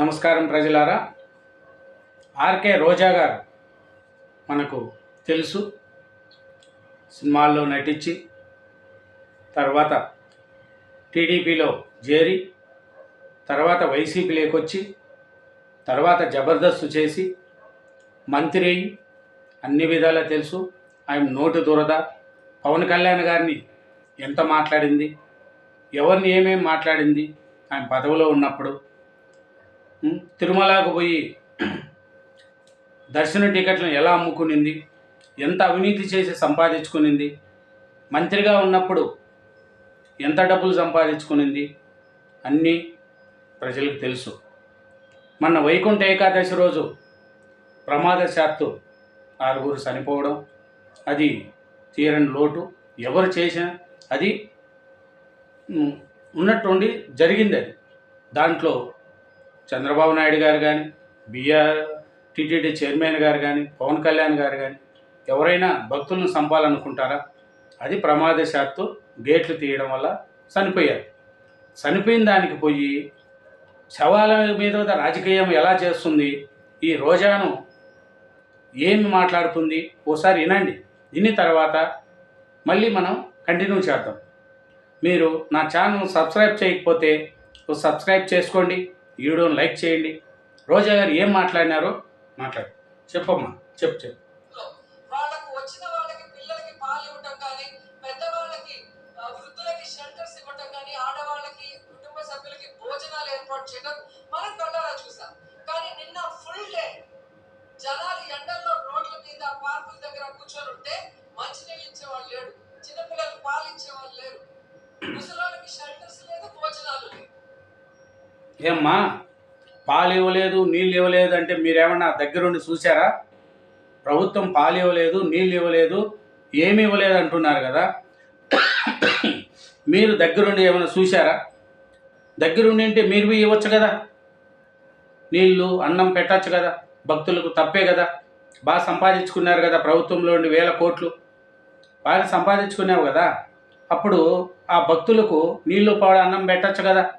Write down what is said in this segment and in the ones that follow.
నమస్కారం ప్రజలారా. ఆర్కే రోజా గారు మనకు తెలుసు. సినిమాల్లో నటించి తర్వాత టీడీపీలో చేరి తర్వాత వైసీపీలోకి వచ్చి తర్వాత జబర్దస్త్ చేసి మంత్రి అన్ని విధాలా తెలుసు. ఆయన నోటు దురద. పవన్ కళ్యాణ్ గారిని ఎంత మాట్లాడింది? ఎవరిని ఏమేమి మాట్లాడింది? ఆయన పదవిలో ఉన్నప్పుడు తిరుమలకు పోయి దర్శన టికెట్లను ఎలా అమ్ముకునింది? ఎంత అవినీతి చేసి సంపాదించుకునింది? మంత్రిగా ఉన్నప్పుడు ఎంత డబ్బులు సంపాదించుకునింది? అన్నీ ప్రజలకు తెలుసు. మన వైకుంఠ ఏకాదశి రోజు ప్రమాదశాత్తు ఆరుగురు చనిపోవడం అది తీరని లోటు ఎవరు చేసిన అది ఉన్నటువంటి ఉన్నట్టుండి జరిగింది అది. దాంట్లో చంద్రబాబు నాయుడు గారు కానీ బిఆర్ టీటీడీ చైర్మన్ గారు కానీ పవన్ కళ్యాణ్ గారు కానీ ఎవరైనా భక్తులను చంపాలనుకుంటారా? అది ప్రమాదశాత్తు గేట్లు తీయడం వల్ల చనిపోయారు. చనిపోయిన దానికి పోయి శవాల మీద రాజకీయం ఎలా చేస్తుంది? ఈ రోజాను ఏమి మాట్లాడుతుంది? ఓసారి వినండి. విని తర్వాత మళ్ళీ మనం కంటిన్యూ చేద్దాం. మీరు నా ఛానల్ సబ్స్క్రైబ్ చేయకపోతే సబ్స్క్రైబ్ చేసుకోండి. ఈ వీడియోని లైక్ చేయండి. రోజా గారు ఏం మాట్లాడినారో మాట్లాడు. చెప్పమ్మా చెప్పు చెప్పు. వాళ్ళకు వచ్చిన వాళ్ళకి పిల్లలకి పాలు ఇవ్వటం కానీ పెద్దవాళ్ళకి వృద్ధులకి షెల్టర్స్ ఇవ్వటం కానీ ఆడవాళ్ళకి కుటుంబ సభ్యులకి భోజనాలు ఏర్పాటు చేయడం మనం కళ్ళారా చూసాం. కానీ నిన్న ఫుల్ డే జనాలు ఎండల్లో రోడ్ల మీద పార్కుల దగ్గర కూర్చొని ఉంటే మంచినీళ్ళు ఇచ్చేవాళ్ళు లేడు చిన్నపిల్లలకు పాలు ఇచ్చేవాళ్ళు లేరు. ముసలాళ్ళకి షెల్టర్స్ లేదు భోజనాలు ఏమ్మా పాలు ఇవ్వలేదు నీళ్ళు ఇవ్వలేదు అంటే మీరేమన్నా దగ్గరుండి చూసారా ప్రభుత్వం పాలు ఇవ్వలేదు నీళ్ళు ఇవ్వలేదు ఏమి ఇవ్వలేదు అంటున్నారు కదా. మీరు దగ్గరుండి ఏమైనా చూశారా? దగ్గరుండి అంటే మీరు ఇవ్వచ్చు కదా. నీళ్ళు అన్నం పెట్టచ్చు కదా. భక్తులకు తప్పే కదా. బాగా సంపాదించుకున్నారు కదా ప్రభుత్వంలో వేల కోట్లు. బాగా సంపాదించుకున్నావు కదా. అప్పుడు ఆ భక్తులకు నీళ్ళు పాడు అన్నం పెట్టచ్చు కదా.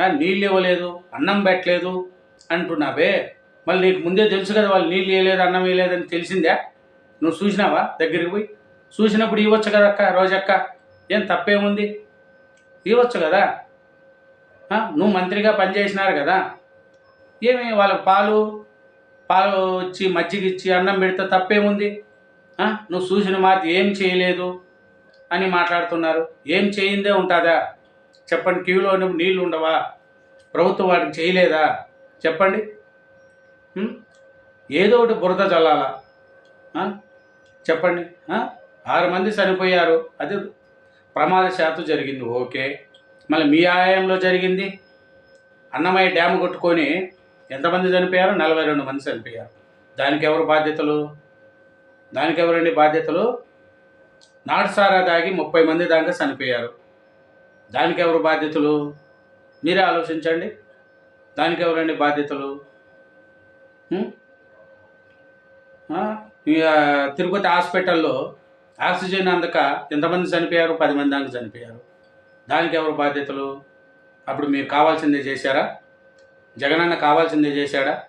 నీళ్ళు ఇవ్వలేదు అన్నం పెట్టలేదు అంటున్నావే. మళ్ళీ నీకు ముందే తెలుసు కదా వాళ్ళు నీళ్ళు ఇవ్వలేదు అన్నం వేయలేదని అని నువ్వు చూసినావా దగ్గరికి పోయి? చూసినప్పుడు ఇవ్వచ్చు కదా అక్క రోజక్క. ఏం తప్పేముంది? ఇవ్వచ్చు కదా. నువ్వు మంత్రిగా పనిచేసినారు కదా. ఏమి వాళ్ళకి పాలు పాలు ఇచ్చి మజ్జిగ ఇచ్చి అన్నం పెడితే తప్పేముంది? నువ్వు చూసిన మాట ఏం చేయలేదు అని మాట్లాడుతున్నారు. ఏం చేయిందే ఉంటుందా? చెప్పండి క్యూలో నీళ్ళు ఉండవా? ప్రభుత్వం వాటికి చేయలేదా? చెప్పండి. ఏదో ఒకటి బురద చల్లాలా చెప్పండి. ఆరు మంది చనిపోయారు. అది ప్రమాద శాతం జరిగింది. ఓకే. మళ్ళీ మీ ఆయంలో జరిగింది. అన్నమయ్య డ్యామ్ కొట్టుకొని ఎంతమంది చనిపోయారు? నలభై రెండు మంది చనిపోయారు. దానికి ఎవరు బాధ్యతలు? దానికి ఎవరండి బాధ్యతలు? నాటుసారా దాగి ముప్పై మంది దాకా చనిపోయారు. దానికి ఎవరు బాధ్యతలు? మీరే ఆలోచించండి. దానికి ఎవరండి బాధ్యతలు ఇక తిరుపతి హాస్పిటల్లో ఆక్సిజన్ అందక ఎంతమంది చనిపోయారు? పది మంది దాకా చనిపోయారు. దానికి ఎవరు బాధ్యతలు? అప్పుడు మీరు కావాల్సిందే చేశారా? జగనన్న కావాల్సిందే చేశాడా?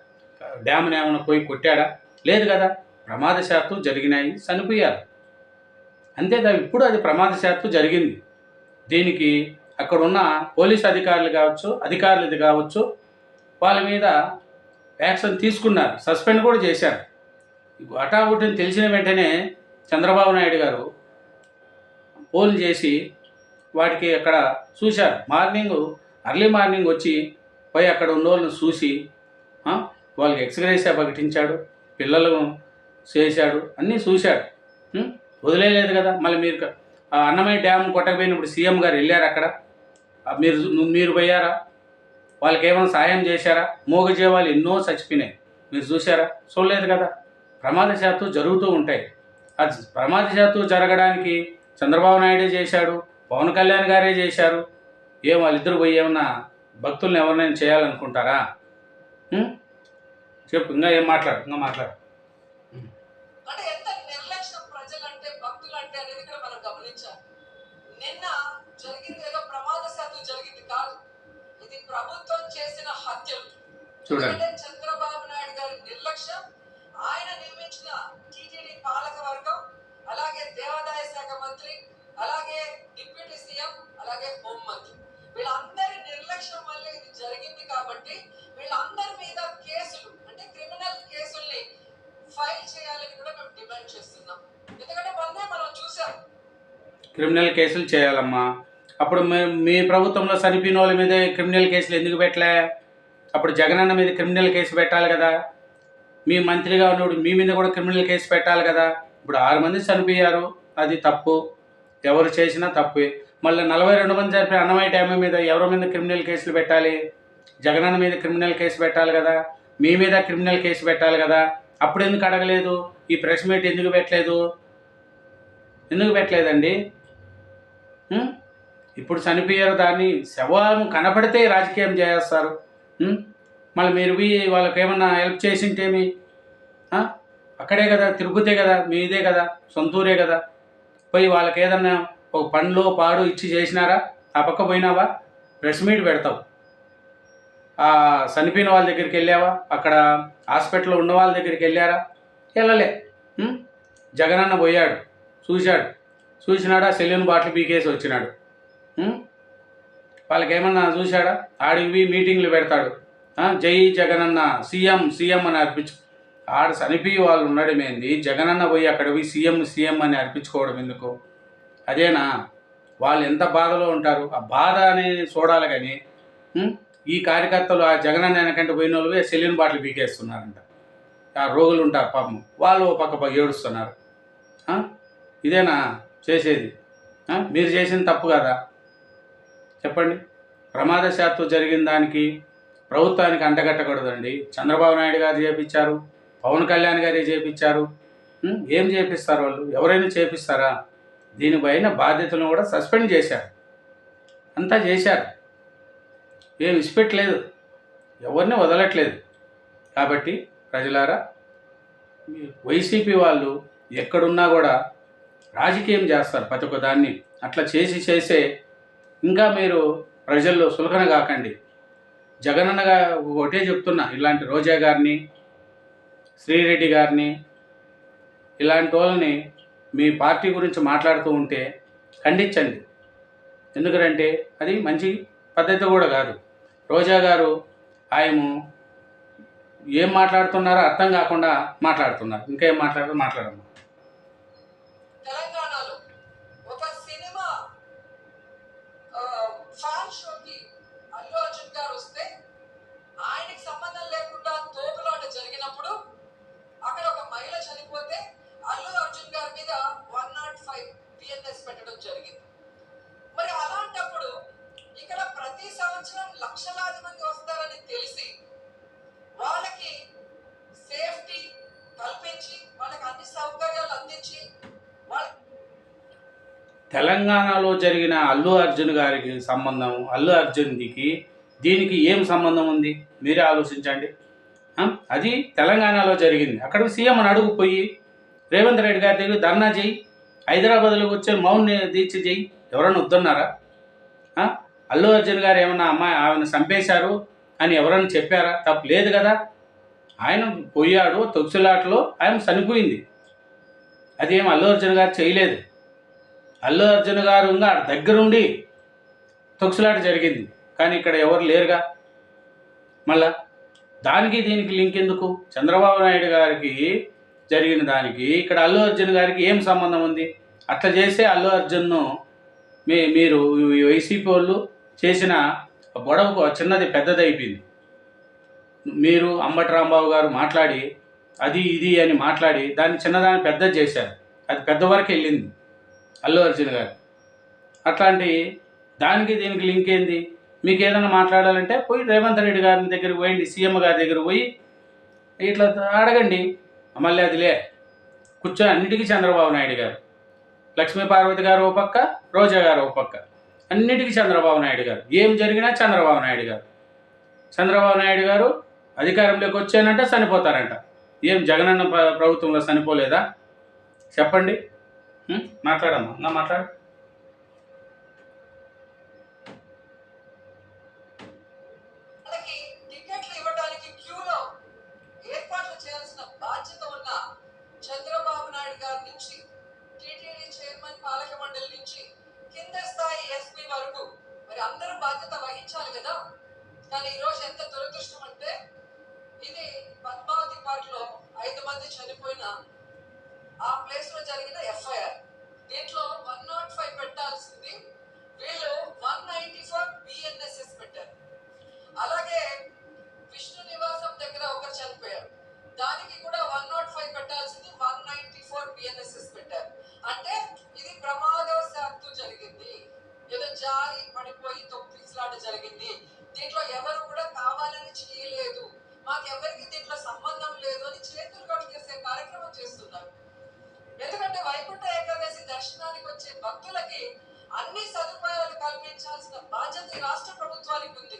డ్యామ్ని ఏమైనా పోయి కొట్టాడా? లేదు కదా. ప్రమాదశాత్తు జరిగినాయి చనిపోయారు. అంతేదా ఇప్పుడు అది ప్రమాదశాత్తు జరిగింది. దీనికి అక్కడ ఉన్న పోలీస్ అధికారులు కావచ్చు అధికారులది కావచ్చు వాళ్ళ మీద యాక్షన్ తీసుకున్నారు. సస్పెండ్ కూడా చేశారు. హఠాహుటిని తెలిసిన వెంటనే చంద్రబాబు నాయుడు గారు ఫోన్ చేసి వాటికి అక్కడ చూశారు. మార్నింగ్ అర్లీ మార్నింగ్ వచ్చి పోయి అక్కడ ఉన్న వాళ్ళని చూసి వాళ్ళకి ఎక్స్గ్రేస్ ప్రకటించాడు పిల్లలను చేశాడు అన్నీ చూశాడు. వదిలేయలేదు కదా. మళ్ళీ మీరు అన్నమయ్య డ్యామ్ కొట్టకపోయినప్పుడు సీఎం గారు వెళ్ళారు అక్కడ. మీరు మీరు పోయారా? వాళ్ళకి ఏమైనా సాయం చేశారా? మూగజీవాలు ఎన్నో చచ్చిపోయినాయి. మీరు చూసారా చూడలేదు కదా. ప్రమాదశాత్తు జరుగుతూ ఉంటాయి. అది ప్రమాదశాత్తు జరగడానికి చంద్రబాబు నాయుడే చేశాడు పవన్ కళ్యాణ్ గారే చేశారు. ఏం వాళ్ళిద్దరు పోయి ఏమన్నా భక్తుల్ని ఎవరినైనా చేయాలనుకుంటారా? చెప్పు ఇంకా ఏం మాట్లాడు ఇంకా మాట్లాడు అంటే ఎంత నిర్లక్ష్యం ప్రజలంటే భక్తులంటే అనేది కూడా మనం గమనించాలి నిన్న జరిగింది ఏదో ప్రమాదశాత్తు జరిగింది కాదు. ఇది ప్రభుత్వం చేసిన హత్యలు చూడండి. చంద్రబాబు నాయుడు గారి నిర్లక్ష్యం ఆయన నియమించిన టీటీడీ పాలక వర్గం అలాగే దేవాదాయ శాఖ మంత్రి అలాగే డిప్యూటీ సీఎం అలాగే హోంమంత్రి. వీళ్ళందరి నిర్లక్ష్యం వల్ల ఇది జరిగింది కాబట్టి వీళ్ళందరి మీద కేసులు అంటే క్రిమినల్ కేసుల్ని ఫైల్ చేయాలని కూడా మేము డిమాండ్ చేస్తున్నాం. ఎందుకంటే మొన్నే మనం చూసాం. క్రిమినల్ కేసులు చేయాలమ్మా. అప్పుడు మీ- మీ ప్రభుత్వంలో చనిపోయిన వాళ్ళ మీద క్రిమినల్ కేసులు ఎందుకు పెట్టలే? అప్పుడు జగనన్న మీద క్రిమినల్ కేసు పెట్టాలి కదా. మీ మంత్రిగా ఉన్నప్పుడు మీ మీద కూడా క్రిమినల్ కేసు పెట్టాలి కదా. ఇప్పుడు ఆరు మంది చనిపోయారు. అది తప్పు. ఎవరు చేసినా తప్పే. మళ్ళీ నలభై రెండు మంది చనిపోయి అన్నమయ్య డ్యామ్ మీద ఎవరి మీద క్రిమినల్ కేసులు పెట్టాలి? జగనన్న మీద క్రిమినల్ కేసు పెట్టాలి కదా. మీ మీద క్రిమినల్ కేసు పెట్టాలి కదా. అప్పుడు ఎందుకు అడగలేదు? ఈ ప్రెస్ మీట్ ఎందుకు పెట్టలేదు? ఎందుకు పెట్టలేదండి? ఇప్పుడు చనిపోయారు దాన్ని శవం కనపడితే రాజకీయం చేస్తారు. మళ్ళీ మీరు పోయి వాళ్ళకి ఏమన్నా హెల్ప్ చేసింటేమి? అక్కడే కదా తిరుగుతే కదా మీదే కదా సొంతూరే కదా. పోయి వాళ్ళకి ఏదన్నా ఒక పండ్లు పాడు ఇచ్చి చేసినారా? ఆ పక్క పోయినావా? ప్రెస్ మీట్ పెడతావు. ఆ చనిపోయిన వాళ్ళ దగ్గరికి వెళ్ళావా? అక్కడ హాస్పిటల్లో ఉన్న వాళ్ళ దగ్గరికి వెళ్ళారా? వెళ్ళలే. జగనన్న పోయాడు చూశాడు. చూసినాడా? సెల్యూన్ బాటిల్ పీకేసి వచ్చినాడు. వాళ్ళకి ఏమన్నా చూశాడా? ఆడివి మీటింగ్లు పెడతాడు. జై జగనన్న సీఎం సీఎం అని అర్పించు. ఆడ చనిపోయి వాళ్ళు ఉండడం ఏంది? జగనన్న పోయి అక్కడ పోయి సీఎం సీఎం అని అర్పించుకోవడం ఎందుకు? అదేనా? వాళ్ళు ఎంత బాధలో ఉంటారు? ఆ బాధ అనేది చూడాలి కానీ ఈ కార్యకర్తలు ఆ జగనన్న వెనకంటే పోయిన వాళ్ళు సెల్యూన్ బాటిల్ పీకేస్తున్నారంట. ఆ రోగులు ఉంటారు పాపం. వాళ్ళు పక్క పక్క ఏడుస్తున్నారు. ఇదేనా చేసేది? మీరు చేసిన తప్పు కదా? చెప్పండి. ప్రమాదశాత్తు జరిగిన దానికి ప్రభుత్వానికి అంటగట్టకూడదండి. చంద్రబాబు నాయుడు గారు చేపించారు పవన్ కళ్యాణ్ గారే చేపించారు. ఏం చేపిస్తారు వాళ్ళు? ఎవరైనా చేపిస్తారా? దీనిపైన బాధ్యతలను కూడా సస్పెండ్ చేశారు. అంతా చేశారు. ఏం ఇసిపెట్టలేదు ఎవరిని వదలట్లేదు. కాబట్టి ప్రజలారా వైసీపీ వాళ్ళు ఎక్కడున్నా కూడా రాజకీయం చేస్తారు. ప్రతి ఒక్క దాన్ని అట్లా చేసి చేసే ఇంకా మీరు ప్రజల్లో సులకన కాకండి. జగనన్నగా ఒకటే చెప్తున్నా ఇలాంటి రోజా గారిని శ్రీరెడ్డి గారిని ఇలాంటి వాళ్ళని మీ పార్టీ గురించి మాట్లాడుతూ ఉంటే ఖండించండి. ఎందుకంటే అది మంచి పద్ధతి కూడా కాదు. రోజా గారు ఆయన ఏం మాట్లాడుతున్నారో అర్థం కాకుండా మాట్లాడుతున్నారు. ఇంకా ఏం మాట్లాడారో. మాట్లాడమ్మా జరిగినప్పుడు అక్కడ ఒక మహిళ చనిపోతే అల్లు అర్జున్ గారి మీద వన్ నాట్ ఫైవ్ పిఎన్ఎస్ పెట్టడం జరిగింది. మరి అలాంటప్పుడు ఇక్కడ ప్రతి సంవత్సరం లక్షలాది మంది వస్తారని తెలిసి వాళ్ళకి సేఫ్టీ కల్పించి వాళ్ళకి అన్ని సౌకర్యాలు అందించి వాళ్ళ తెలంగాణలో జరిగిన అల్లు అర్జున్ గారికి సంబంధం అల్లు అర్జున్కి దీనికి ఏం సంబంధం ఉంది? మీరే ఆలోచించండి. అది తెలంగాణలో జరిగింది. అక్కడ సీఎం అని అడుగు పోయి రేవంత్ రెడ్డి గారి దగ్గర ధర్నా చేయి హైదరాబాద్లోకి వచ్చే మౌన్ దీక్ష చేయి. ఎవరైనా వద్దన్నారా? అల్లు అర్జున్ గారు ఏమన్నా అమ్మాయి ఆమెను చంపేశారు అని ఎవరైనా చెప్పారా? తప్పు లేదు కదా. ఆయన పోయాడు తొక్సులాటలో ఆయన చనిపోయింది. అదేం అల్లు అర్జున్ గారు చేయలేదు. అల్లు అర్జున్ గారు ఇంకా ఆడ దగ్గరుండి తొక్సులాట జరిగింది. కానీ ఇక్కడ ఎవరు లేరుగా? మళ్ళా? దానికి దీనికి లింక్ ఎందుకు? చంద్రబాబు నాయుడు గారికి జరిగిన దానికి ఇక్కడ అల్లు అర్జున్ గారికి ఏం సంబంధం ఉంది? అట్లా చేసే అల్లు అర్జున్ను మీ మీరు వైసీపీ వాళ్ళు చేసిన గొడవకు చిన్నది పెద్దది అయిపోయింది మీరు అంబటి రాంబాబు గారు మాట్లాడి అది ఇది అని మాట్లాడి దాన్ని చిన్నదాన్ని పెద్దది చేశారు. అది పెద్ద వరకు వెళ్ళింది అల్లు అర్జున్ గారు. అట్లాంటి దానికి దీనికి లింక్ ఏంది? మీకు ఏదైనా మాట్లాడాలంటే పోయి రేవంత్ రెడ్డి గారి దగ్గరికి పోయండి సీఎం గారి దగ్గర పోయి ఇట్లా అడగండి. మళ్ళీ అదిలే కూర్చో అన్నిటికీ చంద్రబాబు నాయుడు గారు. లక్ష్మీ పార్వతి గారు ఓ పక్క రోజా గారు ఓ పక్క. అన్నిటికీ చంద్రబాబు నాయుడు గారు. ఏం జరిగినా చంద్రబాబు నాయుడు గారు. చంద్రబాబు నాయుడు గారు అధికారంలోకి వచ్చానంటే చనిపోతారంట. ఏం జగనన్న ప్ర- ప్రభుత్వంలో చనిపోలేదా? చెప్పండి. మాట్లాడమ్మా. నా మాట్లాడు. వరకు. మరి అందరూ బాధ్యత వహించాలి కదా? కానీ ఈరోజు ఎంత దురదృష్టం అంటే ఇది పద్మావతి పార్క్లో ఐదు మంది చనిపోయిన ఆ ప్లేస్లో జరిగిన ఎఫ్ఐఆర్. దీంట్లో వన్ నాట్ ఫైవ్ పెట్టాల్సింది. వీళ్ళు వన్ నైన్టీ ఫోర్ బిఎన్ఎస్ఎస్ పెట్టారు. అలాగే విష్ణు నివాసం దగ్గర ఒకరు చనిపోయారు. దానికి కూడా వన్ నాట్ ఫైవ్ పెట్టాల్సింది వన్ నైన్టీ ఫోర్ బిఎన్ఎస్ఎస్ పెట్టారు. అంటే జారి పడిపోయి తొక్కిసలాట జరిగింది. దీంట్లో ఎవరు కూడా కావాలని చేయలేదు. మాకు ఎవరికి దీంట్లో సంబంధం లేదు అని చేతులు కట్టుకేసే కార్యక్రమం చేస్తున్నారు. ఎందుకంటే వైకుంఠ ఏకాదశి దర్శనానికి వచ్చే భక్తులకి అన్ని సదుపాయాలు కల్పించాల్సిన బాధ్యత రాష్ట్ర ప్రభుత్వానికి ఉంది.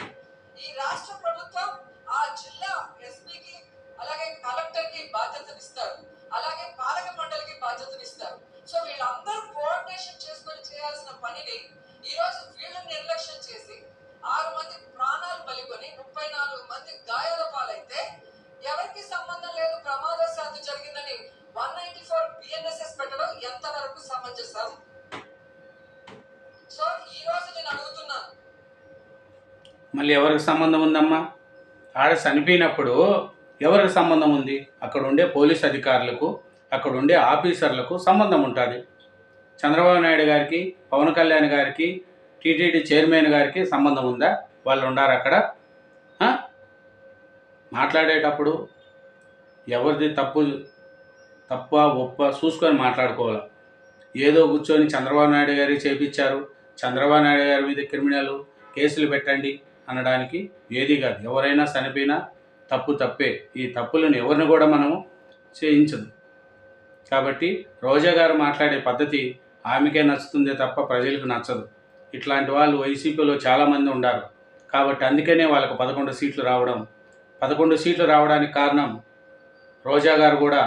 ఈ రాష్ట్ర ప్రభుత్వం ఆ జిల్లా ఎస్పీకి అలాగే కలెక్టర్కి బాధ్యతనిస్తారు. అలాగే పాలక మండలికి బాధ్యతనిస్తారు. సో వీళ్ళందరూ కోఆర్డినేషన్ చేసుకొని చేయాల్సిన పనిని ఈ రోజు నిర్లక్ష్యం చేసి ఆరు మంది ప్రాణాలు బలికొని ముప్పై నాలుగు మంది గాయాల పాలైతే ఎవరికి సంబంధం లేదు ప్రమాదశాత్తు జరిగిందని వన్ నైన్టీ ఫోర్ బిఎన్ఎస్ఎస్ పెట్టడం ఎంతవరకు సమంజసం? సో ఈ రోజు నేను అడుగుతున్నాను. మళ్ళీ ఎవరికి సంబంధం ఉందమ్మా? ఆడ చనిపోయినప్పుడు ఎవరికి సంబంధం ఉంది? అక్కడ ఉండే పోలీస్ అధికారులకు అక్కడ ఉండే ఆఫీసర్లకు సంబంధం ఉంటుంది. చంద్రబాబు నాయుడు గారికి పవన్ కళ్యాణ్ గారికి టీటీడీ చైర్మన్ గారికి సంబంధం ఉందా? వాళ్ళు ఉండారు అక్కడ. మాట్లాడేటప్పుడు ఎవరిది తప్పు తప్ప ఒప్ప చూసుకొని మాట్లాడుకోవాలి. ఏదో కూర్చొని చంద్రబాబు నాయుడు గారికి చేపించారు. చంద్రబాబు నాయుడు గారి మీద క్రిమినల్ కేసులు పెట్టండి అనడానికి ఏది కాదు. ఎవరైనా చనిపోయినా తప్పు తప్పే. ఈ తప్పులను ఎవరిని కూడా మనము చేయించదు కాబట్టి రోజా గారు మాట్లాడే పద్ధతి ఆమెకే నచ్చుతుందే తప్ప ప్రజలకు నచ్చదు. ఇట్లాంటి వాళ్ళు వైసీపీలో చాలామంది ఉన్నారు కాబట్టి అందుకనే వాళ్ళకు పదకొండు సీట్లు రావడం పదకొండు సీట్లు రావడానికి కారణం రోజా గారు కూడా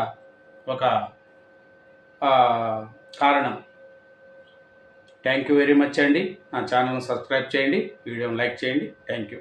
ఒక కారణం. థ్యాంక్ యూ వెరీ మచ్ అండి. నా ఛానల్ని సబ్స్క్రైబ్ చేయండి వీడియోని లైక్ చేయండి. Thank you.